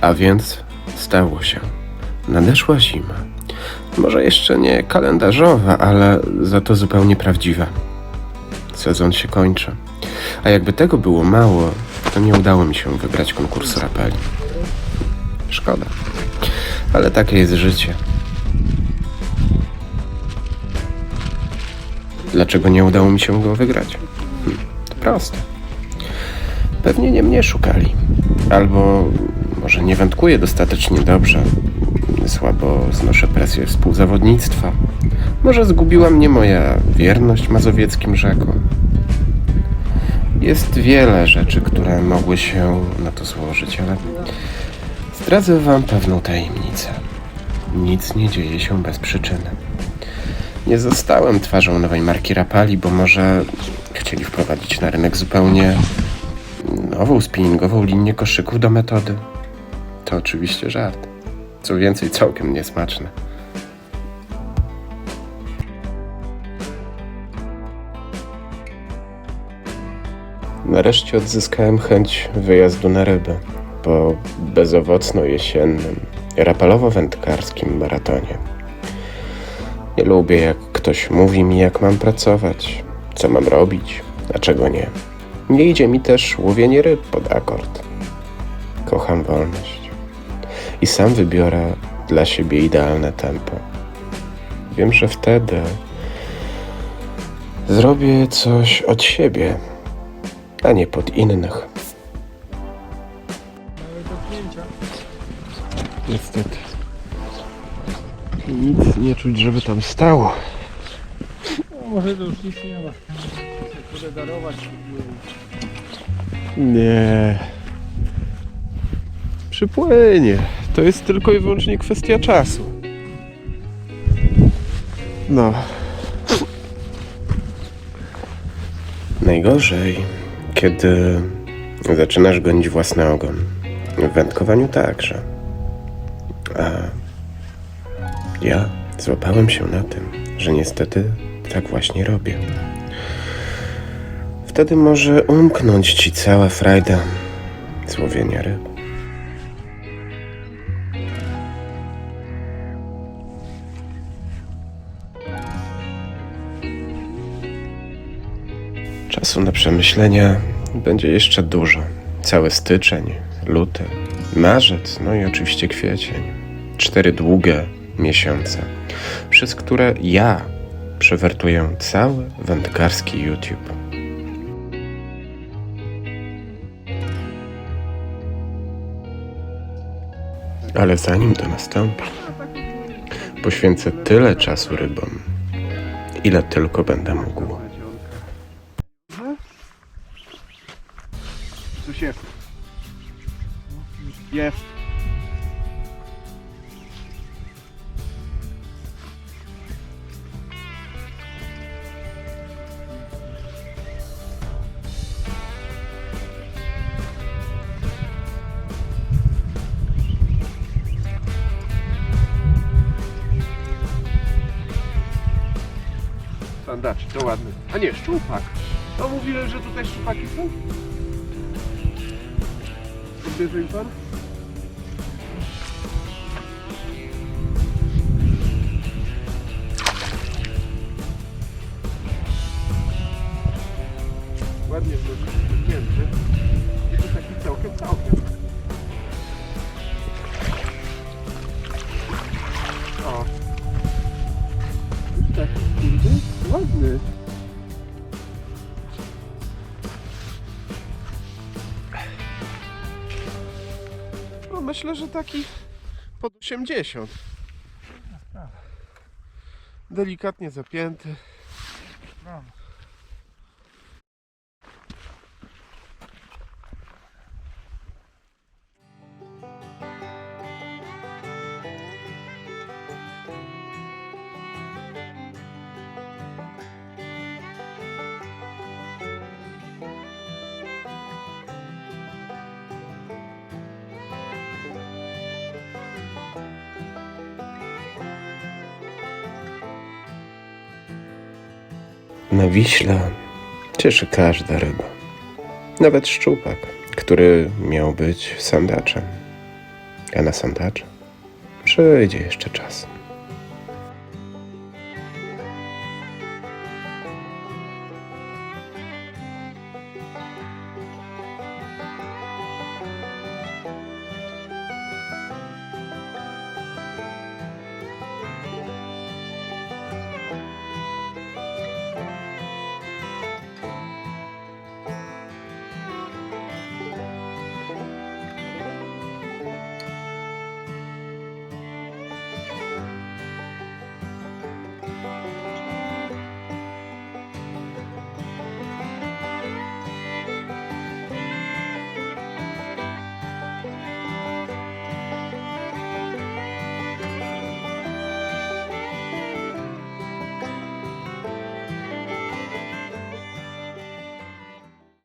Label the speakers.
Speaker 1: A więc stało się. Nadeszła zima. Może jeszcze nie kalendarzowa, ale za to zupełnie prawdziwa. Sezon się kończy. A jakby tego było mało, to nie udało mi się wygrać konkursu rapeli. Szkoda. Ale takie jest życie. Dlaczego nie udało mi się go wygrać? Hm, to proste. Pewnie nie mnie szukali. Albo może nie wędkuję dostatecznie dobrze. Słabo znoszę presję współzawodnictwa. Może zgubiła mnie moja wierność mazowieckim rzekom. Jest wiele rzeczy, które mogły się na to złożyć, ale zdradzę wam pewną tajemnicę. Nic nie dzieje się bez przyczyny. Nie zostałem twarzą nowej marki Rapali, bo może chcieli wprowadzić na rynek zupełnie nową spinningową linię koszyków do metody. To oczywiście żart. Co więcej, całkiem niesmaczne. Nareszcie odzyskałem chęć wyjazdu na rybę po bezowocno-jesiennym, rapalowo-wędkarskim maratonie. Nie lubię, jak ktoś mówi mi, jak mam pracować, co mam robić, a czego nie. Nie idzie mi też łowienie ryb pod akord. Kocham wolność i sam wybiorę dla siebie idealne tempo. Wiem, że wtedy zrobię coś od siebie, a nie pod innych. Niestety. Nic nie czuć, żeby tam stało.
Speaker 2: No, może to już nic nie ma. Chcę darować.
Speaker 1: Nie. Przypłynie. To jest tylko i wyłącznie kwestia czasu. No. Najgorzej, kiedy zaczynasz gonić własny ogon. W wędkowaniu także. A ja złapałem się na tym, że niestety tak właśnie robię. Wtedy może umknąć ci cała frajda z ryb. Czasu na przemyślenia będzie jeszcze dużo. Cały styczeń, luty, marzec, no i oczywiście kwiecień. Cztery długie miesiące, przez które ja przewertuję cały wędkarski YouTube. Ale zanim to nastąpi, poświęcę tyle czasu rybom, ile tylko będę mógł.
Speaker 2: Jest.
Speaker 1: Sandacz, to ładny. A nie, szczupak. No mówiłem, że tutaj szczupaki są. Odbierze mi pan? Ładny. No myślę, że taki pod 80. Delikatnie zapięty.
Speaker 2: No.
Speaker 1: Na Wiśle cieszy każda ryba. Nawet szczupak, który miał być sandaczem. A na sondaż przyjdzie jeszcze czas.